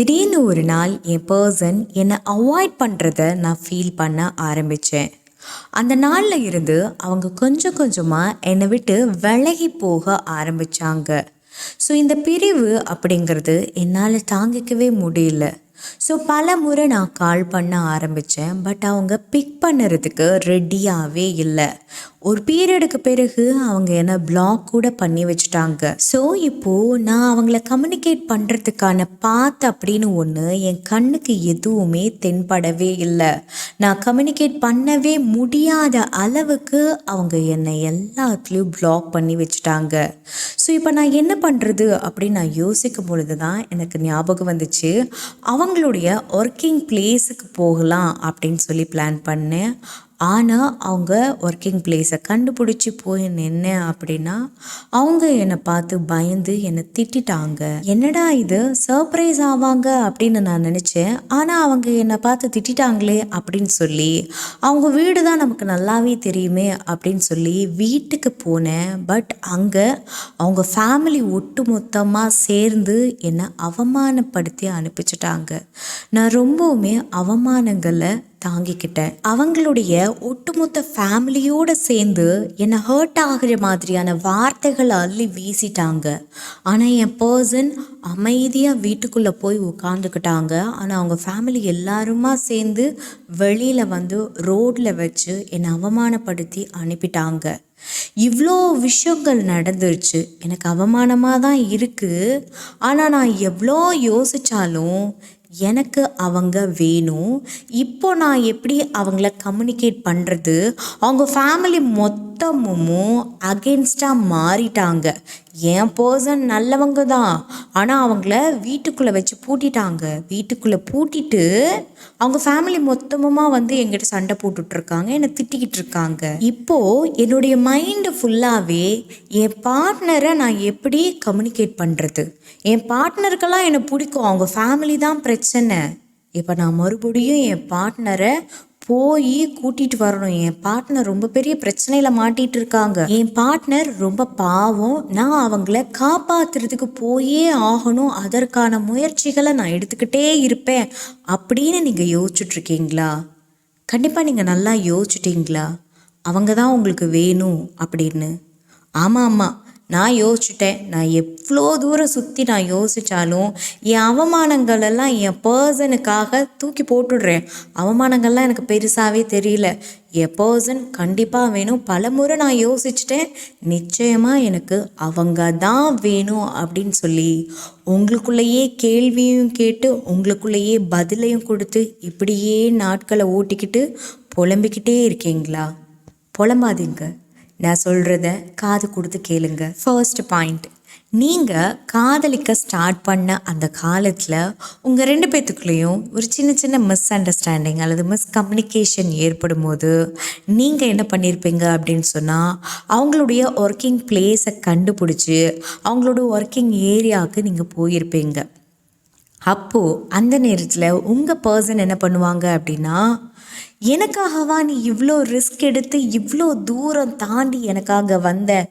திடீர்னு ஒரு நாள் என் பர்சன் என்னை அவாய்ட் பண்ணுறத நான் ஃபீல் பண்ண ஆரம்பித்தேன் அந்த நாளில் இருந்து அவங்க கொஞ்சம் கொஞ்சமாக என்னை விட்டு விலகி போக ஆரம்பித்தாங்க ஸோ இந்த பிரிவு அப்படிங்கிறது என்னால் தாங்கிக்கவே முடியல. ஸோ பல முறை நான் கால் பண்ண ஆரம்பித்தேன் பட் அவங்க பிக் பண்ணுறதுக்கு ரெடியாகவே இல்லை. ஒரு பீரியடுக்கு பிறகு அவங்க என்னை பிளாக் கூட பண்ணி வச்சுட்டாங்க. ஸோ இப்போது நான் அவங்கள கம்யூனிகேட் பண்ணுறதுக்கான பாத் அப்படின்னு ஒன்று என் கண்ணுக்கு எதுவுமே தென்படவே இல்லை. நான் கம்யூனிகேட் பண்ணவே முடியாத அளவுக்கு அவங்க என்னை எல்லாத்துலேயும் பிளாக் பண்ணி வச்சுட்டாங்க. ஸோ இப்போ நான் என்ன பண்ணுறது அப்படின்னு நான் யோசிக்கும் பொழுது தான் எனக்கு ஞாபகம் வந்துச்சு. அவங்க அவங்களுடைய ஒர்க்கிங் பிளேஸுக்கு போகலாம் அப்படின்னு சொல்லி பிளான் பண்ணேன் ஆனால் அவங்க ஒர்க்கிங் பிளேஸை கண்டுபிடிச்சி போய் நின்னேன் அப்படின்னா அவங்க என்னை பார்த்து பயந்து என்னை திட்டாங்க என்னடா இது சர்ப்ரைஸ் ஆவாங்க அப்படின்னு நான் நினச்சேன். ஆனால் அவங்க என்னை பார்த்து திட்டாங்களே அப்படின்னு சொல்லி அவங்க வீடு தான் நமக்கு நல்லாவே தெரியுமே அப்படின்னு சொல்லி வீட்டுக்கு போனேன். பட் அங்கே அவங்க ஃபேமிலி ஒட்டு மொத்தமாக சேர்ந்து என்னை அவமானப்படுத்தி அனுப்பிச்சிட்டாங்க. நான் ரொம்பவுமே அவமானங்களை தாங்கிக்கிட்டேன். அவங்களுடைய ஒட்டுமொத்த ஃபேமிலியோடு சேர்ந்து என்னை ஹர்ட் ஆகிற மாதிரியான வார்த்தைகளை அள்ளி வீசிட்டாங்க. ஆனால் என் பர்சன் அமைதியாக வீட்டுக்குள்ளே போய் உட்காந்துக்கிட்டாங்க ஆனால் அவங்க ஃபேமிலி எல்லாருமா சேர்ந்து வெளியில் வந்து ரோட்டில் வச்சு என்னை அவமானப்படுத்தி அனுப்பிட்டாங்க. இவ்வளோ விஷயங்கள் நடந்துருச்சு. எனக்கு அவமானமாக தான் இருக்குது ஆனால் நான் எவ்வளோ யோசித்தாலும் எனக்கு அவங்க வேணும். இப்போ நான் எப்படி அவங்கள கம்யூனிகேட் பண்ணுறது அவங்க ஃபேமிலி மொத்தமும் அகென்ஸ்டாக மாறிட்டாங்க. என் பர்சன் நல்லவங்க தான் ஆனால் அவங்கள வீட்டுக்குள்ளே வச்சு பூட்டிட்டாங்க. வீட்டுக்குள்ளே பூட்டிட்டு அவங்க ஃபேமிலி மொத்தமாக வந்து எங்கிட்ட சண்டை போட்டுட்ருக்காங்க. என்னை திட்டிக்கிட்டு இருக்காங்க இப்போது என்னுடைய மைண்டு ஃபுல்லாகவே என் பார்ட்னரை நான் எப்படி கம்யூனிகேட் பண்ணுறது என் பார்ட்னருக்கெல்லாம் என்னை பிடிக்கும். அவங்க ஃபேமிலி தான் பிரச்சனை. இப்போ நான் மறுபடியும் என் பார்ட்னரை போய் கூட்டிட்டு வரணும். என் பார்ட்னர் ரொம்ப பெரிய பிரச்சனையில் மாட்டிட்டு இருக்காங்க. என் பார்ட்னர் ரொம்ப பாவம். நான் அவங்கள காப்பாத்துறதுக்கு போயே ஆகணும். அதற்கான முயற்சிகளை நான் எடுத்துக்கிட்டே இருப்பேன். அப்படின்னு நீங்கள் யோசிச்சுட்டு இருக்கீங்களா? கண்டிப்பாக நீங்கள் நல்லா யோசிச்சிட்டீங்களா? அவங்க தான் உங்களுக்கு வேணும் அப்படின்னு. ஆமாம் ஆமாம் நான் யோசிச்சுட்டேன். நான் எவ்வளோ தூரம் சுற்றி நான் யோசித்தாலும் என் அவமானங்கள் எல்லாம் என் பர்சனுக்காக தூக்கி போட்டுடுறேன். அவமானங்கள்லாம் எனக்கு பெருசாகவே தெரியல. என் பர்சன் கண்டிப்பாக வேணும். பல முறை நான் யோசிச்சுட்டேன். நிச்சயமாக எனக்கு அவங்க தான் வேணும் அப்படின்னு சொல்லி உங்களுக்குள்ளேயே கேள்வியும் கேட்டு உங்களுக்குள்ளேயே பதிலையும் கொடுத்து இப்படியே நாட்களை ஓட்டிக்கிட்டு புலம்பிக்கிட்டே இருக்கீங்களா? புலம்பாதீங்க. நான் சொல்கிறத காது கொடுத்து கேளுங்க. ஃபர்ஸ்ட் பாயிண்ட் நீங்கள் காதலிக்க ஸ்டார்ட் பண்ண அந்த காலத்தில் உங்கள் ரெண்டு பேத்துக்குள்ளேயும் ஒரு சின்ன சின்ன மிஸ் அண்டர்ஸ்டாண்டிங் அல்லது மிஸ் கம்யூனிகேஷன் ஏற்படும் போது நீங்கள் என்ன பண்ணியிருப்பீங்க அப்படின்னு சொன்னால் அவங்களுடைய ஒர்க்கிங் பிளேஸை கண்டுபிடிச்சி அவங்களோட ஒர்க்கிங் ஏரியாவுக்கு நீங்கள் போயிருப்பீங்க. அப்போது அந்த நேரத்தில் உங்கள் பர்சன் என்ன பண்ணுவாங்க அப்படின்னா எனக்காகவா நீ இவ்வளோ ரிஸ்க் எடுத்து இவ்வளோ தூரம் தாண்டி எனக்காக வந்த?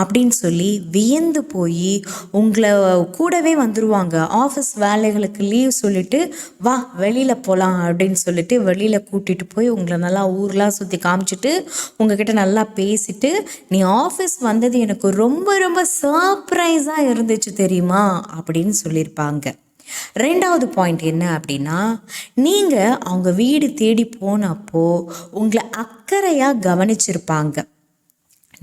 அப்படின்னு சொல்லி வியந்து போய் உங்களை கூடவே வந்துடுவாங்க ஆஃபீஸ் வேலைகளுக்கு லீவ் சொல்லிவிட்டு வா வெளியில் போகலாம் அப்படின்னு சொல்லிட்டு வெளியில் கூட்டிகிட்டு போய் உங்களை நல்லா ஊர்லாம் சுற்றி காமிச்சிட்டு உங்ககிட்ட நல்லா பேசிட்டு நீ ஆஃபீஸ் வந்தது எனக்கு ரொம்ப ரொம்ப சர்ப்ரைஸாக இருந்துச்சு தெரியுமா? அப்படின்னு சொல்லியிருப்பாங்க ரெண்டாவது பாயிண்ட் என்ன அப்படின்னா நீங்கள் அவங்க வீடு தேடி போனப்போ உங்களை அக்கறையாக கவனிச்சிருப்பாங்க.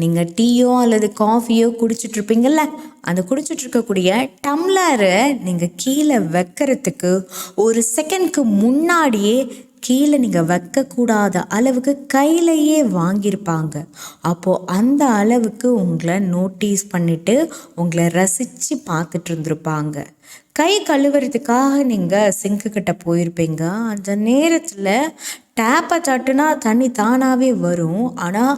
நீங்கள் டீயோ அல்லது காஃபியோ குடிச்சிட்ருப்பீங்கள்ல அந்த குடிச்சிட்ருக்கக்கூடிய டம்ளரை நீங்கள் கீழே வைக்கிறதுக்கு ஒரு செகண்ட்க்கு முன்னாடியே கீழே நீங்கள் வைக்கக்கூடாத அளவுக்கு கையிலையே வாங்கியிருப்பாங்க. அப்போது அந்த அளவுக்கு உங்களை நோட்டீஸ் பண்ணிவிட்டு உங்களை ரசித்து பார்த்துட்டு இருந்திருப்பாங்க. கை கழுவுறதுக்காக நீங்கள் சிங்க்கு கிட்ட போயிருப்பீங்க. அந்த நேரத்தில் டேப்பை தட்டுனா தண்ணி தானாகவே வரும். ஆனால்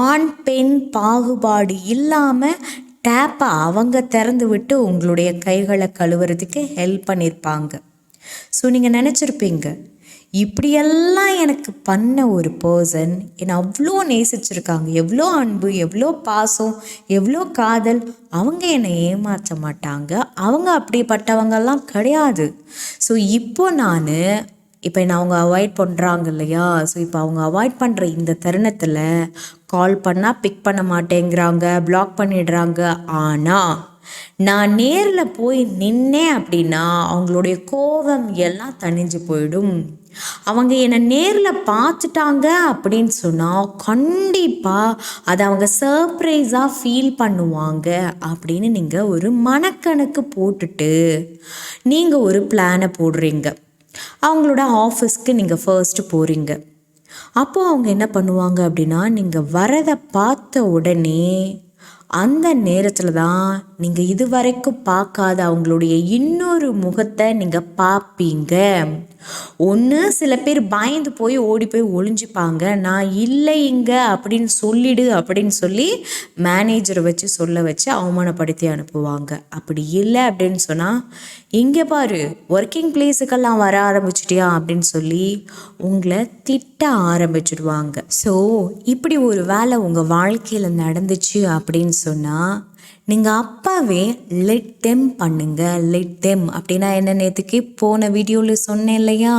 ஆண் பெண் பாகுபாடு இல்லாமல் டேப்பை அவங்க திறந்து விட்டு உங்களுடைய கைகளை கழுவுறதுக்கு ஹெல்ப் பண்ணியிருப்பாங்க ஸோ நீங்கள் நினச்சிருப்பீங்க இப்படியெல்லாம் எனக்கு பண்ண ஒரு பர்சன் என்னை அவ்வளோ நேசிச்சிருக்காங்க. எவ்வளோ அன்பு எவ்வளோ பாசம் எவ்வளோ காதல். அவங்க என்னை ஏமாற்ற மாட்டாங்க. அவங்க அப்படிப்பட்டவங்கெல்லாம் கிடையாது. ஸோ இப்போ நான் இப்போ என்ன அவங்க அவாய்ட் பண்ணுறாங்க இல்லையா? ஸோ இப்போ அவங்க அவாய்ட் பண்ணுற இந்த தருணத்தில் கால் பண்ணால் பிக் பண்ண மாட்டேங்கிறாங்க பிளாக் பண்ணிடுறாங்க. ஆனால் நான் நேரில் போய் நின்னேன் அப்படின்னா அவங்களுடைய கோபம் எல்லாம் தணிஞ்சு போயிடும். அவங்க என்னை நேரில் பார்த்துட்டாங்க அப்படின்னு சொன்னால் கண்டிப்பாக அதை அவங்க சர்ப்ரைஸாக ஃபீல் பண்ணுவாங்க அப்படின்னு நீங்கள் ஒரு மனக்கணக்கு போட்டுட்டு நீங்கள் ஒரு பிளானை போடுறீங்க. அவங்களோட ஆஃபீஸ்க்கு நீங்கள் ஃபர்ஸ்ட்டு போகிறீங்க அப்போது அவங்க என்ன பண்ணுவாங்க அப்படின்னா நீங்கள் வரதை பார்த்த உடனே அந்த நேரத்தில் தான் நீங்கள் இது வரைக்கும் பார்க்காத அவங்களுடைய இன்னொரு முகத்தை நீங்கள் பார்ப்பீங்க. ஒன்று சில பேர் பயந்து போய் ஓடி போய் ஒளிஞ்சுப்பாங்க. நான் இல்லை இங்கே அப்படின்னு சொல்லிடு அப்படின்னு சொல்லி மேனேஜரை வச்சு சொல்ல வச்சு அவமானப்படுத்தி அனுப்புவாங்க. அப்படி இல்லை அப்படின்னு சொன்னால் இங்கே பாரு ஒர்க்கிங் பிளேஸுக்கெல்லாம் வர ஆரம்பிச்சிட்டியா? அப்படின்னு சொல்லி உங்களை திட்ட ஆரம்பிச்சிடுவாங்க. ஸோ இப்படி ஒரு வேலை உங்கள் வாழ்க்கையில் நடந்துச்சு அப்படின்னு சொன்னால் நீங்கள் அப்பாவே லெட் டெம் பண்ணுங்க லெட் டெம் அப்படின்னா என்ன நேற்றுக்கு போன வீடியோவில் சொன்னேன் இல்லையா?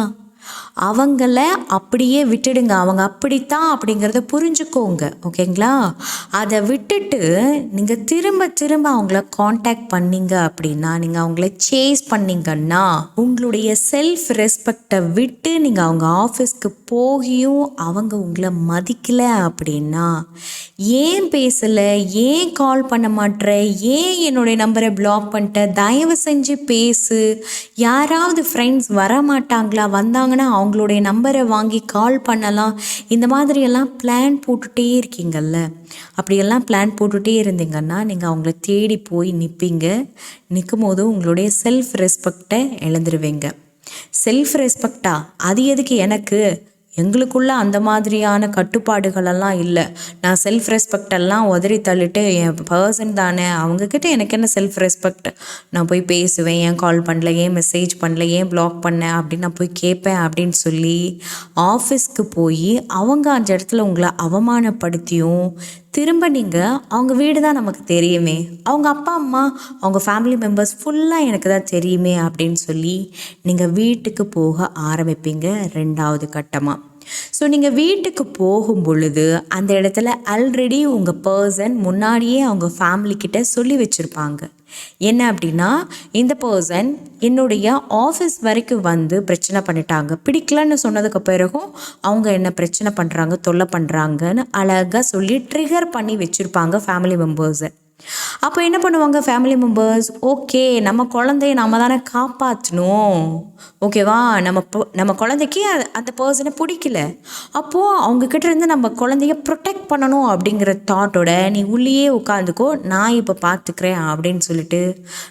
அவங்கள அப்படியே விட்டுடுங்க. அவங்க அப்படித்தான் அப்படிங்கிறத புரிஞ்சுக்கோங்க. ஓகேங்களா? அதை விட்டுட்டு நீங்கள் திரும்ப திரும்ப அவங்கள காண்டாக்ட் பண்ணீங்க அப்படின்னா நீங்கள் அவங்கள சேஸ் பண்ணீங்கன்னா உங்களுடைய செல்ஃப் ரெஸ்பெக்டை விட்டு நீங்கள் அவங்க ஆஃபீஸ்க்கு போகியும் அவங்க உங்களை மதிக்கலை அப்படின்னா ஏன் பேசலை? ஏன் கால் பண்ண மாட்டேற ஏன் என்னுடைய நம்பரை பிளாக் பண்ணிட்ட? தயவு செஞ்சு பேசு. யாராவது ஃப்ரெண்ட்ஸ் வர மாட்டாங்களா வந்தாங்கன்னா அவங்களுடைய நம்பரை வாங்கி கால் பண்ணலாம். இந்த மாதிரியெல்லாம் பிளான் போட்டுகிட்டே இருக்கீங்கல்ல. அப்படியெல்லாம் பிளான் போட்டுகிட்டே இருந்தீங்கன்னா நீங்கள் அவங்கள தேடி போய் நிற்பீங்க நிற்கும் போது உங்களுடைய செல்ஃப் ரெஸ்பெக்டை இழந்துருவீங்க. செல்ஃப் ரெஸ்பெக்டா அது எதுக்கு எனக்கு? எங்களுக்குள்ள அந்த மாதிரியான கட்டுப்பாடுகளெல்லாம் இல்லை. நான் செல்ஃப் ரெஸ்பெக்டெல்லாம் உதறி தள்ளிட்டு என் பர்சன் தானே. அவங்கக்கிட்ட எனக்கு என்ன செல்ஃப் ரெஸ்பெக்ட் நான் போய் பேசுவேன் ஏன் கால் பண்ணல ஏன் மெசேஜ் பண்ணல ஏன் பிளாக் பண்ணேன் அப்படின்னு நான் போய் கேட்பேன் அப்படின்னு சொல்லி ஆஃபீஸ்க்கு போய் அவங்க அந்த இடத்துல உங்களை அவமானப்படுத்தியும் திரும்ப நீங்கள் அவங்க வீடு தான் நமக்கு தெரியுமே. அவங்க அப்பா அம்மா அவங்க ஃபேமிலி மெம்பர்ஸ் ஃபுல்லாக எனக்கு தான் தெரியுமே அப்படின்னு சொல்லி நீங்கள் வீட்டுக்கு போக ஆரம்பிப்பீங்க ரெண்டாவது கட்டமாக ஸோ நீங்கள் வீட்டுக்கு போகும் பொழுது அந்த இடத்துல ஆல்ரெடி உங்கள் பர்சன் முன்னாடியே அவங்க ஃபேமிலிக்கிட்ட சொல்லி வச்சுருப்பாங்க. என்ன அப்படின்னா இந்த பர்சன் என்னுடைய ஆஃபீஸ் வரைக்கும் வந்து பிரச்சனை பண்ணிட்டாங்க. பிடிக்கலன்னு சொன்னதுக்கு பிறகும் அவங்க என்ன பிரச்சனை பண்ணுறாங்க தொல்லை பண்ணுறாங்கன்னு அழகாக சொல்லி ட்ரிகர் பண்ணி வச்சுருப்பாங்க ஃபேமிலி மெம்பர்ஸை அப்போ என்ன பண்ணுவாங்க ஃபேமிலி மெம்பர்ஸ் ஓகே நம்ம குழந்தைய நம்ம தானே காப்பாற்றணும் ஓகேவா நம்ம நம்ம குழந்தைக்கு அந்த பர்சனை பிடிக்கல. அப்போது அவங்கக்கிட்ட இருந்து நம்ம குழந்தைய ப்ரொடெக்ட் பண்ணணும் அப்படிங்கிற தாட்டோட நீ உள்ளேயே உட்காந்துக்கோ நான் இப்போ பார்த்துக்கிறேன் அப்படின்னு சொல்லிட்டு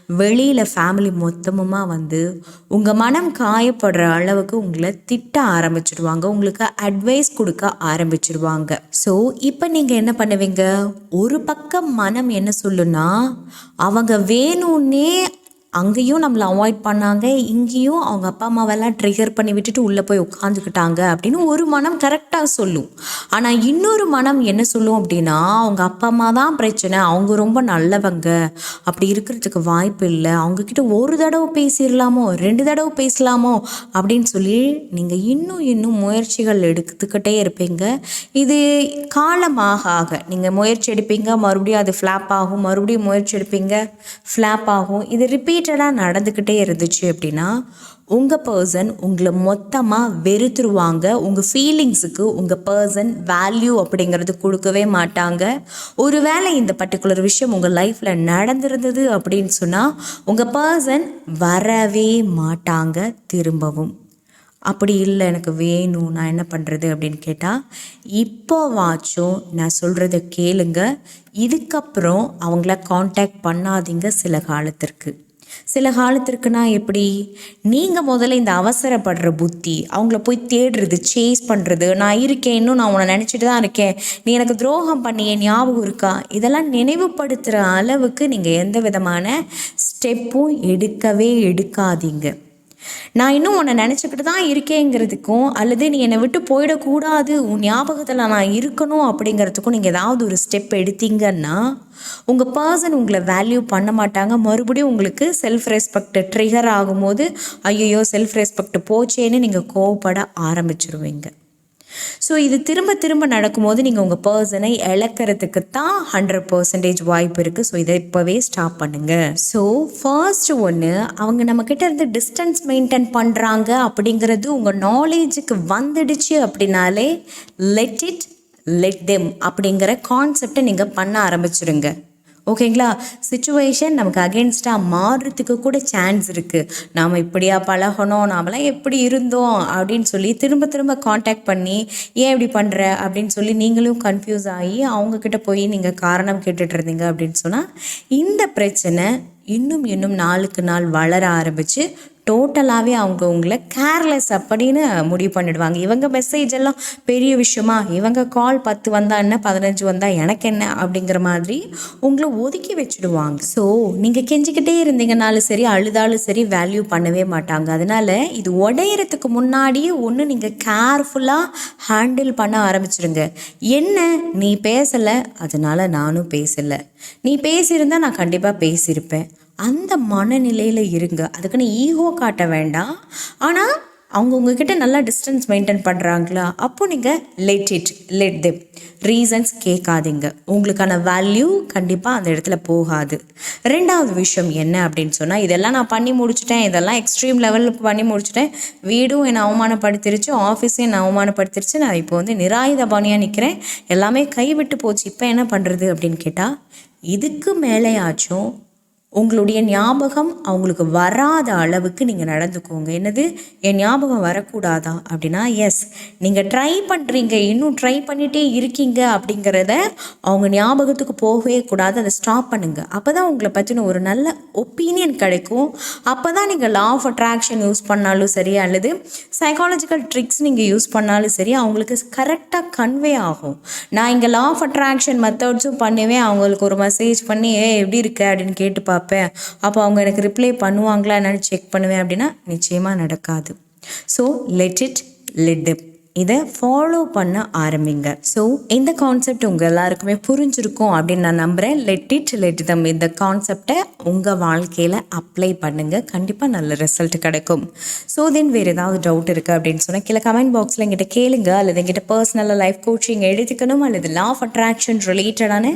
வெளியில் ஃபேமிலி மொத்தமுமாக வந்து உங்கள் மனம் காயப்படுற அளவுக்கு உங்களை திட்ட ஆரம்பிச்சிடுவாங்க உங்களுக்கு அட்வைஸ் கொடுக்க ஆரம்பிச்சிடுவாங்க ஸோ இப்போ நீங்கள் என்ன பண்ணுவீங்க? ஒரு பக்கம் மனம் என்ன சொல்லுன்னா அவங்க வேணும்னே அங்கேயும் நம்மளை அவாய்ட் பண்ணாங்க. இங்கேயும் அவங்க அப்பா அம்மாவெல்லாம் ட்ரிகர் பண்ணி விட்டுட்டு உள்ளே போய் உட்காந்துக்கிட்டாங்க அப்படின்னு ஒரு மனம் கரெக்டாக சொல்லும். ஆனால் இன்னொரு மனம் என்ன சொல்லும் அப்படின்னா அவங்க அப்பா அம்மா தான் பிரச்சனை. அவங்க ரொம்ப நல்லவங்க. அப்படி இருக்கிறதுக்கு வாய்ப்பு இல்லை. அவங்கக்கிட்ட ஒரு தடவை பேசிடலாமோ ரெண்டு தடவை பேசலாமோ அப்படின்னு சொல்லி நீங்கள் இன்னும் இன்னும் முயற்சிகள் எடுத்துக்கிட்டே இருப்பீங்க. இது காலமாக ஆக நீங்கள் முயற்சி எடுப்பீங்க. மறுபடியும் அது ஃப்ளாப் ஆகும். மறுபடியும் முயற்சி எடுப்பீங்க. ஃப்ளாப் ஆகும். இது ரிப்பீட் ரிப்பீட்டடாக நடந்துக்கிட்டே இருந்துச்சு அப்படின்னா உங்கள் பர்சன் உங்களை மொத்தமாக வெறுத்துருவாங்க. உங்கள் ஃபீலிங்ஸுக்கு உங்கள் பர்சன் வேல்யூ அப்படிங்கிறது கொடுக்கவே மாட்டாங்க. ஒருவேளை இந்த பர்டிகுலர் விஷயம் உங்கள் லைஃப்பில் நடந்திருந்தது அப்படின்னு சொன்னால் உங்கள் பர்சன் வரவே மாட்டாங்க திரும்பவும். அப்படி இல்லை எனக்கு வேணும் நான் என்ன பண்ணுறது அப்படின்னு கேட்டால் இப்போவாச்சும் நான் சொல்கிறத கேளுங்க. இதுக்கப்புறம் அவங்கள காண்டாக்ட் பண்ணாதீங்க சில காலத்திற்கு. சில காலத்திற்குனா எப்படி? நீங்கள் முதல்ல இந்த அவசரப்படுற புத்தி அவங்கள போய் தேடுறது சேஸ் பண்ணுறது நான் இருக்கேன் இன்னும் நான் உன்னை நினச்சிட்டு தான் இருக்கேன் நீ எனக்கு துரோகம் பண்ணியே ஞாபகம் இருக்கா? இதெல்லாம் நினைவுபடுத்துகிற அளவுக்கு நீங்கள் எந்த விதமான ஸ்டெப்பும் எடுக்கவே எடுக்காதீங்க. நான் இன்னும் உன்னை நினச்சிக்கிட்டு தான் இருக்கேங்கிறதுக்கும் அல்லது நீ என்னை விட்டு போயிடக்கூடாது உன் ஞாபகத்தில் நான் இருக்கணும் அப்படிங்கிறதுக்கும் நீங்கள் ஏதாவது ஒரு ஸ்டெப் எடுத்தீங்கன்னா உங்கள் பர்சன் உங்களை வேல்யூ பண்ண மாட்டாங்க. மறுபடியும் உங்களுக்கு செல்ஃப் ரெஸ்பெக்ட் ட்ரிகர் ஆகும்போது ஐயோ செல்ஃப் ரெஸ்பெக்ட் போச்சேன்னு நீங்கள் கோவப்பட ஆரம்பிச்சிருவீங்க. ஸோ இது திரும்ப திரும்ப நடக்கும்போது நீங்கள் உங்கள் பர்சனை இழக்கிறதுக்கு தான் ஹண்ட்ரட் பர்சன்டேஜ் வாய்ப்பு இருக்குது ஸோ இதை இப்போவே ஸ்டாப் பண்ணுங்கள் ஸோ ஃபர்ஸ்ட் ஒன்று அவங்க நம்மக்கிட்ட இருந்து டிஸ்டன்ஸ் மெயின்டைன் பண்ணுறாங்க அப்படிங்கிறது உங்கள் நாலேஜுக்கு வந்துடுச்சு அப்படின்னாலே லெட் இட் லெட் தெம் அப்படிங்கிற கான்செப்டை நீங்கள் பண்ண ஆரம்பிச்சிருங்க. ஓகேங்களா? சுச்சுவேஷன் நமக்கு அகேன்ஸ்டாக மாறுறதுக்கு கூட சான்ஸ் இருக்குது நாம் இப்படியா பழகணும் நாமெல்லாம் எப்படி இருந்தோம் அப்படின்னு சொல்லி திரும்ப திரும்ப காண்டாக்ட் பண்ணி ஏன் இப்படி பண்ணுற அப்படின்னு சொல்லி நீங்களும் கன்ஃபியூஸ் ஆகி அவங்கக்கிட்ட போய் நீங்கள் காரணம் கேட்டுட்டு இருந்தீங்க அப்படின்னு சொன்னால் இந்த பிரச்சனை இன்னும் இன்னும் நாளுக்கு நாள் வளர ஆரம்பித்து டோட்டலாகவே அவங்க உங்களை கேர்லெஸ் அப்படின்னு முடிவு பண்ணிடுவாங்க. இவங்க மெசேஜ் எல்லாம் பெரிய விஷயமா? இவங்க கால் பத்து வந்தா என்ன? பதினஞ்சு வந்தா எனக்கு என்ன? அப்படிங்கிற மாதிரி உங்களை ஒதுக்கி வச்சுடுவாங்க. ஸோ நீங்கள் கெஞ்சிக்கிட்டே இருந்தீங்கனாலும் சரி அழுதாலும் சரி வேல்யூ பண்ணவே மாட்டாங்க. அதனால இது உடையறதுக்கு முன்னாடியே ஒன்று நீங்கள் கேர்ஃபுல்லாக ஹேண்டில் பண்ண ஆரம்பிச்சிருங்க. என்ன? நீ பேசலை. அதனால நானும் பேசலை. நீ பேசியிருந்தா நான் கண்டிப்பாக பேசியிருப்பேன். அந்த மனநிலையில் இருங்க. அதுக்குன்னு ஈகோ காட்ட வேண்டாம். ஆனால் அவங்க உங்ககிட்ட நல்லா டிஸ்டன்ஸ் மெயின்டைன் பண்ணுறாங்களா அப்போ நீங்கள் let it let them reasons கேட்காதீங்க. உங்களுக்கான வேல்யூ கண்டிப்பாக அந்த இடத்துல போகாது. ரெண்டாவது விஷயம் என்ன அப்படின்னு சொன்னால் இதெல்லாம் நான் பண்ணி முடிச்சிட்டேன். இதெல்லாம் எக்ஸ்ட்ரீம் லெவலில் பண்ணி முடிச்சிட்டேன். வீடும் என்னை அவமானப்படுத்திருச்சு. ஆஃபீஸும் என்னை அவமானப்படுத்திருச்சு. நான் இப்போ வந்து நிராயுத பாணியாக நிற்கிறேன் எல்லாமே கைவிட்டு போச்சு. இப்போ என்ன பண்ணுறது அப்படின்னு கேட்டால் இதுக்கு மேலேயாச்சும் உங்களுடைய ஞாபகம் அவங்களுக்கு வராத அளவுக்கு நீங்கள் நடந்துக்கோங்க. என்னது? என் ஞாபகம் வரக்கூடாதா? அப்படின்னா எஸ் நீங்கள் ட்ரை பண்ணுறீங்க இன்னும் ட்ரை பண்ணிகிட்டே இருக்கீங்க அப்படிங்கிறத அவங்க ஞாபகத்துக்கு போகவே கூடாது. அதை ஸ்டாப் பண்ணுங்கள் அப்போ தான் உங்களை பற்றின ஒரு நல்ல ஒப்பீனியன் கிடைக்கும். அப்போ தான் நீங்கள் லா ஆஃப் அட்ராக்ஷன் யூஸ் பண்ணாலும் சரி அல்லது சைக்காலஜிக்கல் ட்ரிக்ஸ் நீங்கள் யூஸ் பண்ணாலும் சரி அவங்களுக்கு கரெக்டாக கன்வே ஆகும். நான் இங்கே லா ஆஃப் அட்ராக்ஷன் மெத்தட்ஸும் பண்ணுவேன். அவங்களுக்கு ஒரு மெசேஜ் பண்ணி ஏ எப்படி இருக்க? அப்படின்னு கேட்டு பார்ப்பேன். அப்போ அவங்க எனக்கு ரிப்ளை பண்ணுவாங்களா என்னன்னு செக் பண்ணுவேன் அப்படின்னா நிச்சயமாக நடக்காது. So let it let it இதை ஃபாலோ பண்ண ஆரம்பிங்க. ஸோ இந்த கான்செப்ட் உங்கள் எல்லாருக்குமே புரிஞ்சிருக்கும் அப்படின்னு நான் நம்புகிறேன் லெட் இட் லெட் தம் இந்த கான்செப்டை உங்கள் வாழ்க்கையில் அப்ளை பண்ணுங்கள் கண்டிப்பாக நல்ல ரிசல்ட் கிடைக்கும். ஸோ தென் வேறு ஏதாவது டவுட் இருக்குது அப்படின்னு சொன்னால் கீழே கமெண்ட் பாக்ஸில் எங்கிட்ட கேளுங்க. அல்லது எங்கிட்ட பர்சனலாக லைஃப் கோச்சிங் எடுத்துக்கணும் அல்லது லா ஆஃப் அட்ராக்ஷன் ரிலேட்டடான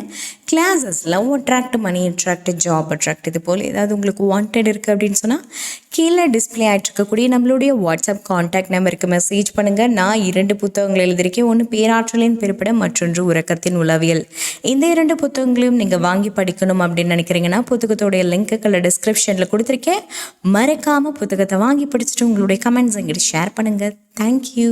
classes love attract money attract job attract இது போல் ஏதாவது உங்களுக்கு வாண்டட் இருக்குது அப்படின்னு சொன்னால் கீழே டிஸ்பிளே ஆகிட்டு இருக்கக்கூடிய நம்மளுடைய வாட்ஸ்அப் காண்டாக்ட் நம்பருக்கு மெசேஜ் பண்ணுங்கள் நான் இரண்டு புத்தகங்கள் எழுதியிருக்கேன். ஒன்று பேராற்றலின் பிறப்பிடம் மற்றொன்று உறக்கத்தின் உளவியல். இந்த இரண்டு புத்தகங்களையும் நீங்கள் வாங்கி படிக்கணும் அப்படின்னு நினைக்கிறீங்கன்னா புத்தகத்தோடைய லிங்க்குகளை டிஸ்கிரிப்ஷனில் கொடுத்துருக்கேன். மறக்காமல் புத்தகத்தை வாங்கி படிச்சுட்டு உங்களுடைய கமெண்ட்ஸ் எங்கிட்ட ஷேர் பண்ணுங்கள் தேங்க்யூ